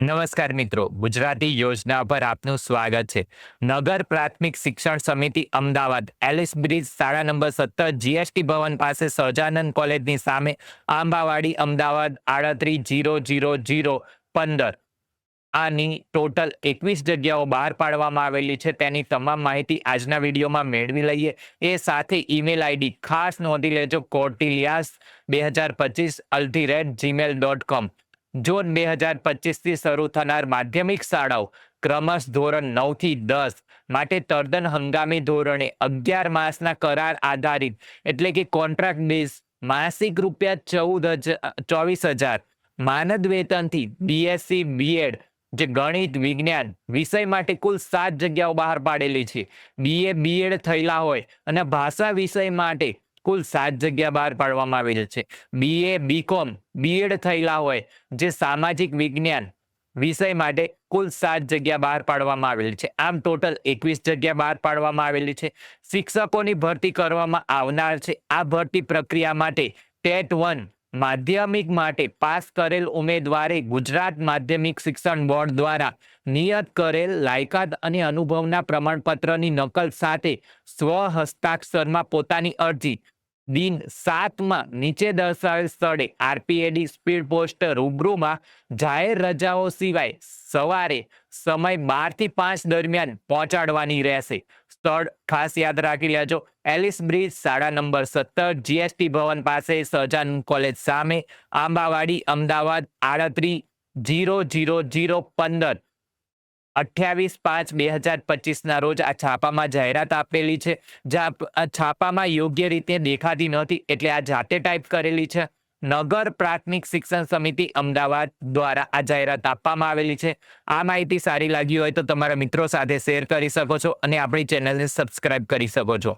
નમસ્કાર મિત્રો, ગુજરાતી યોજના પર આપનું સ્વાગત છે. નગર પ્રાથમિક શિક્ષણ સમિતિ અમદાવાદ, એલિસ બ્રિજ શાળા નંબર સત્તર, જીએસટી ભવન પાસે સહજાનંદ કોલેજની સામે આંબાવાડી, અમદાવાદ આડત્રીસ જીરો જીરો જીરો પંદર. આની ટોટલ એકવીસ જગ્યાઓ બહાર પાડવામાં આવેલી છે. તેની તમામ માહિતી આજના વિડીયોમાં મેળવી લઈએ. એ સાથે ઈમેલ આઈડી ખાસ નોંધી લેજો. કોર્ટિલિયાસ બે હજાર પચીસ અલ્ટી રેટ જીમેલ ડોટ કોમ. જૂન બે હજાર પચીસથી શરૂ થનાર માધ્યમિક શાળાઓ ક્રમશ ધોરણ નવથી દસ માટે તદ્દન હંગામી ધોરણે અગિયાર માસના કરાર આધારિત, એટલે કે કોન્ટ્રાક્ટ બેઝ, માસિક રૂપિયા ચૌદ હજાર ચોવીસ હજાર. માનદ વેતનથી બીએસસી બીએડ જે ગણિત, વિજ્ઞાન, વિષય માટે કુલ સાત જગ્યાઓ બહાર પાડેલી છે. બીએ બીએડ થયેલા હોય અને ભાષા વિષય માટે કુલ સાત જગ્યા બહાર પાડવામાં આવેલ છે. બીએ બીકોમ બીએડ થયેલા હોય, જે સામાજિક વિજ્ઞાન વિષય માટે કુલ સાત જગ્યા બહાર પાડવામાં આવેલી છે. આમ ટોટલ એકવીસ જગ્યા બહાર પાડવામાં આવેલી છે. શિક્ષકોની ભરતી કરવામાં આવનાર છે. આ ભરતી પ્રક્રિયા માટે ટેટ વન માધ્યમિક માટે પાસ કરેલ ઉમેદવારે ગુજરાત માધ્યમિક શિક્ષણ બોર્ડ દ્વારા નિયત કરેલ લાયકાત અને અનુભવના પ્રમાણપત્રની નકલ સાથે સ્વ હસ્તાક્ષરમાં પોતાની અરજી દિન સાતમાં નીચે દર્શાવેલ સ્થળે આરપીએડી સ્પીડ પોસ્ટ રૂબરૂમાં જાહેર રજાઓ સિવાય સવારે સમય બારથી પાંચ દરમિયાન પહોંચાડવાની રહેશે. સ્થળ ખાસ યાદ રાખી લેજો. એલિસ બ્રિજ શાળા નંબર સત્તર, જીએસટી ભવન પાસે સહજાન કોલેજ સામે, આંબાવાડી, અમદાવાદ આડત્રીસ જીરો જીરો જીરો પંદર. અઠ્યાવીસ પાંચ બે હજાર પચીસના રોજ આ છાપામાં જાહેરાત આપેલી છે. જ્યાં છાપામાં યોગ્ય રીતે દેખાતી નથી એટલે આ જાતે ટાઈપ કરેલી છે. નગર પ્રાથમિક શિક્ષણ સમિતિ અમદાવાદ દ્વારા આ જાહેરાત આપવામાં આવેલી છે. આ માહિતી સારી લાગી હોય તો તમારા મિત્રો સાથે શેર કરી શકો છો અને આપણી ચેનલને સબસ્ક્રાઇબ કરી શકો છો.